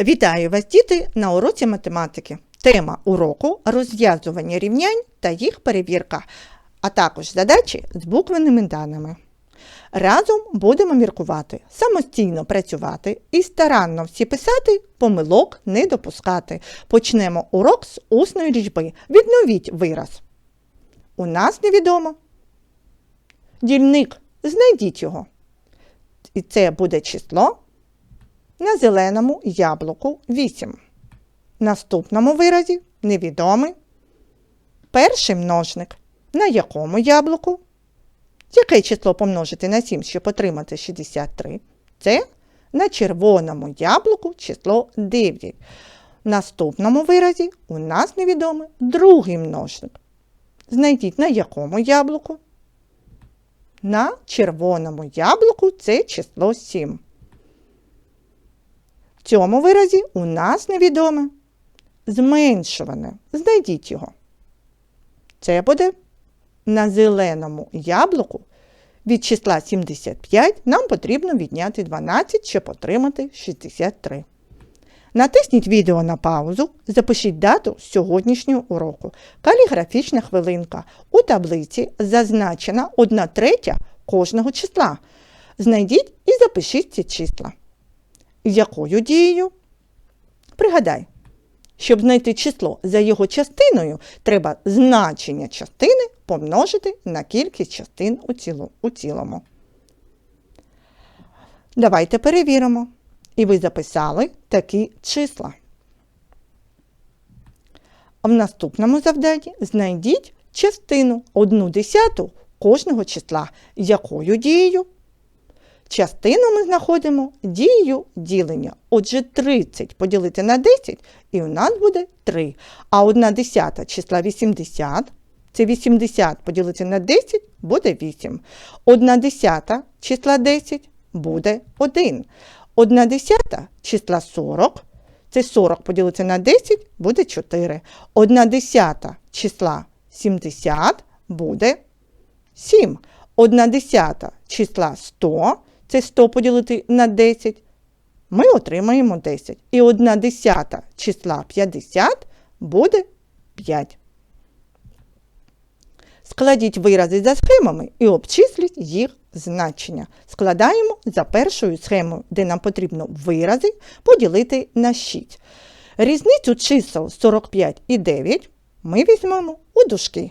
Вітаю вас, діти, на уроці математики. Тема уроку розв'язування рівнянь та їх перевірка, а також задачі з буквеними даними. Разом будемо міркувати, самостійно працювати і старанно всі писати, помилок не допускати. Почнемо урок з усної лічби. Відновіть вираз. У нас невідомо. Дільник, знайдіть його. І це буде число на зеленому яблуку 8. Наступному виразі невідомий перший множник. На якому яблуку? Яке число помножити на 7, щоб отримати 63? Це на червоному яблуку число 9. В наступному виразі у нас невідомий другий множник. Знайдіть на якому яблуку? На червоному яблуку це число 7. В цьому виразі у нас невідоме зменшуване. Знайдіть його. Це буде на зеленому яблуку. Від числа 75 нам потрібно відняти 12, щоб отримати 63. Натисніть відео на паузу, запишіть дату сьогоднішнього уроку. Каліграфічна хвилинка. У таблиці зазначена 1 третя кожного числа. Знайдіть і запишіть ці числа. Якою дією? Пригадай, щоб знайти число за його частиною, треба значення частини помножити на кількість частин у, цілому. Давайте перевіримо. І ви записали такі числа. В наступному завданні знайдіть частину 1 десяту кожного числа. Якою дією? Частину ми знаходимо дією ділення. Отже, 30 поділити на 10 і у нас буде 3. А 1 десята числа 80. Це 80 поділити на 10 буде 8. 1 десята числа 10 буде 1. 1 десята числа 40. Це 40 поділити на 10 буде 4. 1 десята числа 70 буде 7. 1 десята числа 100. Це 100 поділити на 10. Ми отримаємо 10. І 1 десята числа 50 буде 5. Складіть вирази за схемами і обчисліть їх значення. Складаємо за першою схемою, де нам потрібно вирази поділити на 6. Різницю чисел 45 і 9 ми візьмемо у дужки.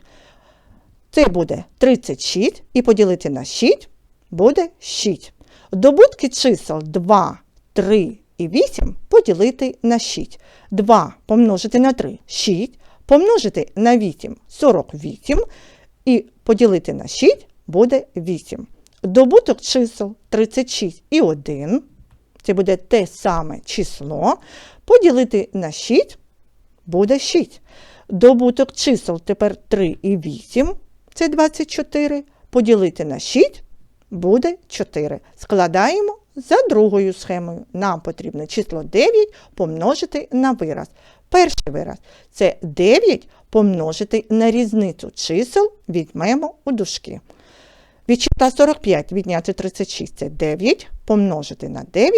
Це буде 36 і поділити на 6 буде 6. Добутки чисел 2, 3 і 8 поділити на 6. 2 помножити на 3 6, помножити на 8 48 і поділити на 6 буде 8. Добуток чисел 36 і 1. Це буде те саме число. Поділити на 6 буде 6. Добуток чисел тепер 3 і 8. Це 24. Поділити на 6 буде 4. Складаємо за другою схемою. Нам потрібно число 9 помножити на вираз. Перший вираз це 9 помножити на різницю чисел візьмемо у дужки. Від числа 45 відняти 36 це 9, помножити на 9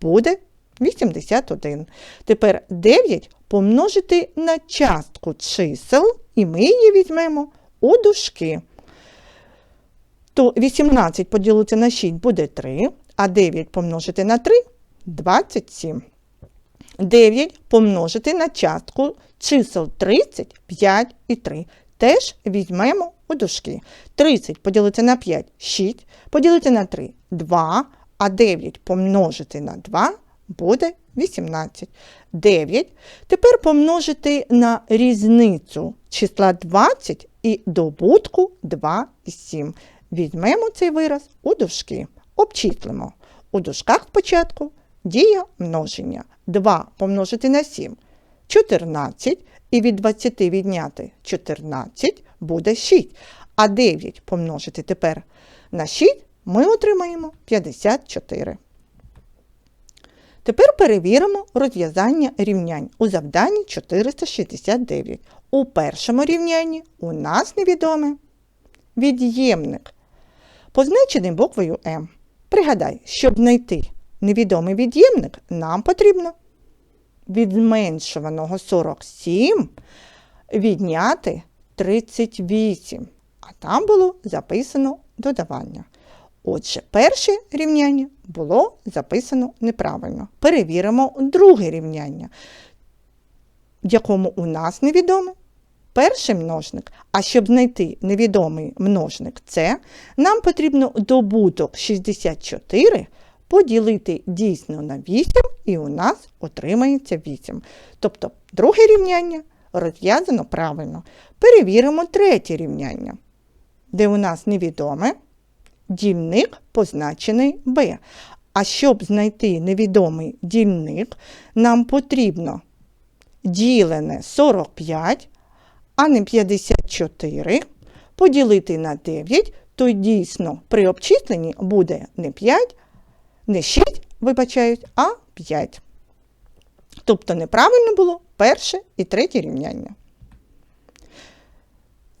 буде 81. Тепер 9 помножити на частку чисел, і ми її візьмемо у дужки. То 18 поділити на 6 буде 3, а 9 помножити на 3 27. 9 помножити на частку чисел 30, 5 і 3. Теж візьмемо у дужки. 30 поділити на 5 6, поділити на 3 2, а 9 помножити на 2 буде 18. 9. Тепер помножити на різницю числа 20 і добутку 2 і 7. Візьмемо цей вираз у дужки. Обчислимо. У дужках спочатку дія множення. 2 помножити на 7 14. І від 20 відняти 14 буде 6. А 9 помножити тепер на 6 ми отримаємо 54. Тепер перевіримо розв'язання рівнянь у завданні 469. У першому рівнянні у нас невідоме від'ємник, позначений буквою М. Пригадай, щоб знайти невідомий від'ємник, нам потрібно від зменшуваного 47 відняти 38. А там було записано додавання. Отже, перше рівняння було записано неправильно. Перевіримо друге рівняння, в якому у нас невідоме перший множник. А щоб знайти невідомий множник С, нам потрібно добуток 64 поділити дійсно на 8, і у нас отримається 8. Тобто друге рівняння розв'язано правильно. Перевіримо третє рівняння, де у нас невідоме дільник позначений b. А щоб знайти невідомий дільник, нам потрібно ділене 45, а не 54, поділити на 9, то дійсно при обчисленні буде не 5, не 6, вибачають, а 5. Тобто неправильно було перше і третє рівняння.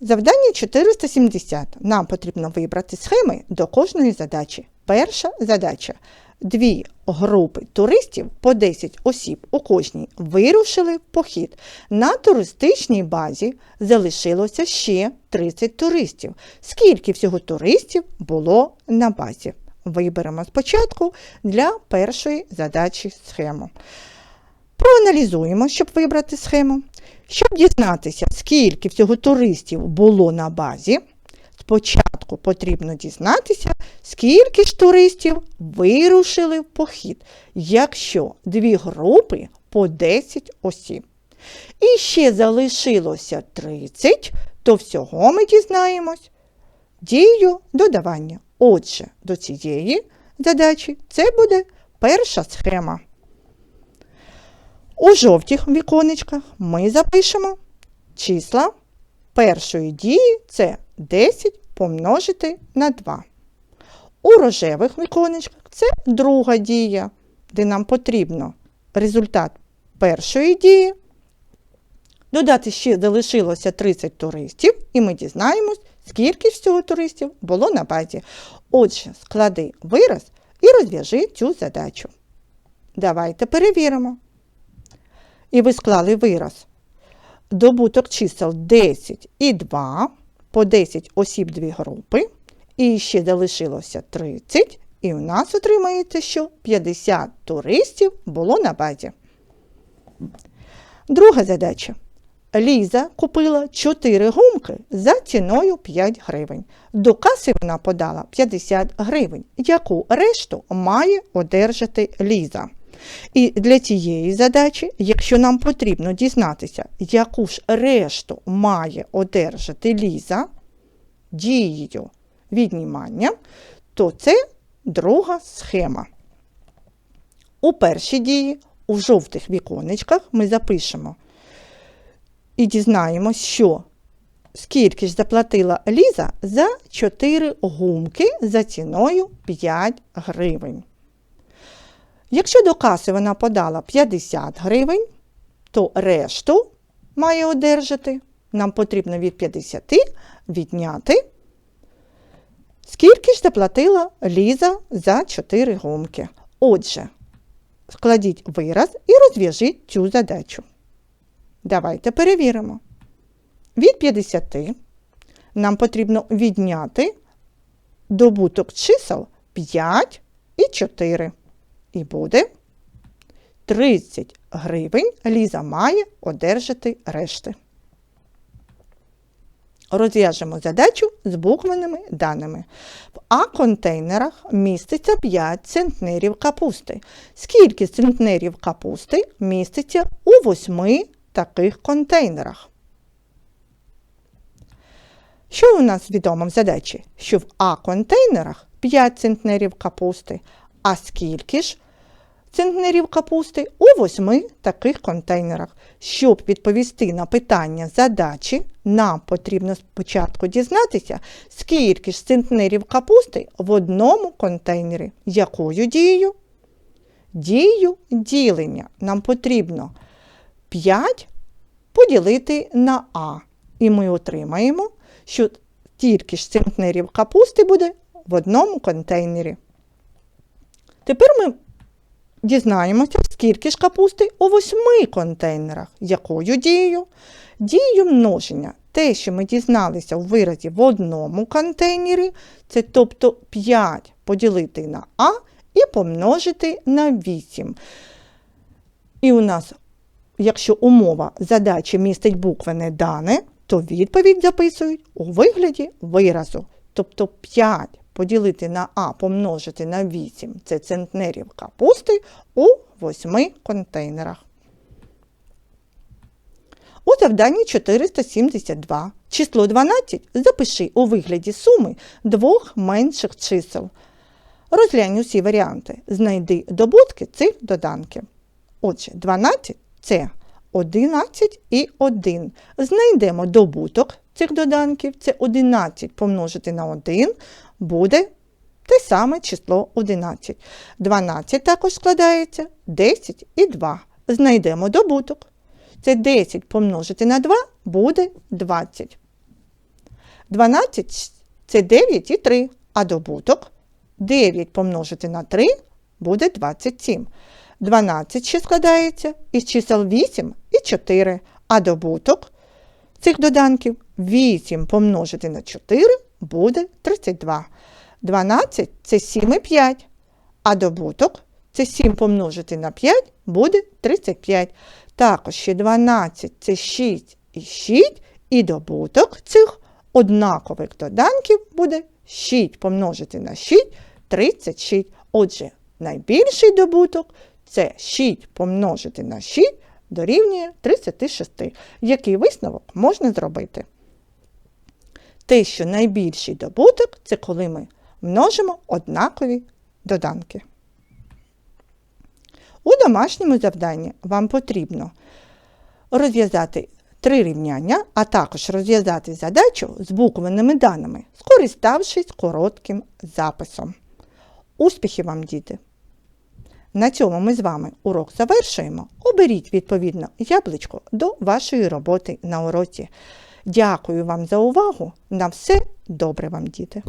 Завдання 470. Нам потрібно вибрати схеми до кожної задачі. Перша задача. Дві групи туристів по 10 осіб у кожній вирушили в похід. На туристичній базі залишилося ще 30 туристів. Скільки всього туристів було на базі? Виберемо спочатку для першої задачі схему. Проаналізуємо, щоб вибрати схему. Щоб дізнатися, скільки всього туристів було на базі, спочатку потрібно дізнатися, скільки ж туристів вирушили в похід, якщо дві групи по 10 осіб. І ще залишилося 30, то всього ми дізнаємось дію додавання. Отже, до цієї задачі це буде перша схема. У жовтих віконечках ми запишемо числа першої дії це 10 помножити на 2. У рожевих віконечках це друга дія, де нам потрібно результат першої дії. Додати ще залишилося 30 туристів, і ми дізнаємось, скільки всього туристів було на базі. Отже, склади вираз і розв'яжи цю задачу. Давайте перевіримо. І ви склали вираз. Добуток чисел 10 і 2, по 10 осіб дві групи. І ще залишилося 30. І у нас отримається, що 50 туристів було на базі. Друга задача. Ліза купила 4 гумки за ціною 5 гривень. До каси вона подала 50 гривень, яку решту має одержати Ліза. І для цієї задачі, якщо нам потрібно дізнатися, яку ж решту має одержати Ліза дією віднімання, то це друга схема. У першій дії у жовтих віконечках ми запишемо і дізнаємось, що скільки ж заплатила Ліза за 4 гумки за ціною 5 гривень. Якщо до каси вона подала 50 гривень, то решту має одержати. Нам потрібно від 50 відняти. Скільки ж заплатила Ліза за 4 гумки? Отже, складіть вираз і розв'яжіть цю задачу. Давайте перевіримо. Від 50 нам потрібно відняти добуток чисел 5 і 4. І буде 30 гривень Ліза має одержати решти. Розв'яжемо задачу з буквеними даними. В А-контейнерах міститься 5 центнерів капусти. Скільки центнерів капусти міститься у 8 таких контейнерах? Що у нас відомо в задачі? Що в А-контейнерах 5 центнерів капусти, а скільки ж центнерів капусти у восьми таких контейнерах. Щоб відповісти на питання задачі, нам потрібно спочатку дізнатися, скільки ж центнерів капусти в одному контейнері. Якою дією? Дією ділення нам потрібно 5 поділити на А. І ми отримаємо, що тільки ж центнерів капусти буде в одному контейнері. Тепер ми дізнаємося, скільки ж капусти у восьми контейнерах. Якою дією? Дією множення. Те, що ми дізналися у виразі в одному контейнері, це тобто 5 поділити на А і помножити на 8. І у нас, якщо умова задачі містить буквене дане, то відповідь записують у вигляді виразу. Тобто 5 поділити на А помножити на 8 це центнерів капусти у 8 контейнерах. У завданні 472 число 12 запиши у вигляді суми двох менших чисел. Розглянь усі варіанти. Знайди добутки цих доданків. Отже, 12 це 11 і 1. Знайдемо добуток цих доданків. Це 11 помножити на 1 буде те саме число 11. 12 також складається 10 і 2. Знайдемо добуток. Це 10 помножити на 2 буде 20. 12 це 9 і 3, а добуток 9 помножити на 3 буде 27. 12 ще складається із чисел 8 і 4, а добуток цих доданків 8 помножити на 4 буде 32. 12 це 7 і 5, а добуток це 7 помножити на 5 буде 35. Також ще 12 це 6 і 6, і добуток цих однакових доданків буде 6 помножити на 6 36. Отже, найбільший добуток це 6 помножити на 6 дорівнює 36. Який висновок можна зробити? Те, що найбільший добуток це коли ми множимо однакові доданки. У домашньому завданні вам потрібно розв'язати три рівняння, а також розв'язати задачу з буквенними даними, скориставшись коротким записом. Успіхів вам, діти! На цьому ми з вами урок завершуємо. Оберіть відповідно яблучко до вашої роботи на уроці. Дякую вам за увагу. На все добре вам, діти!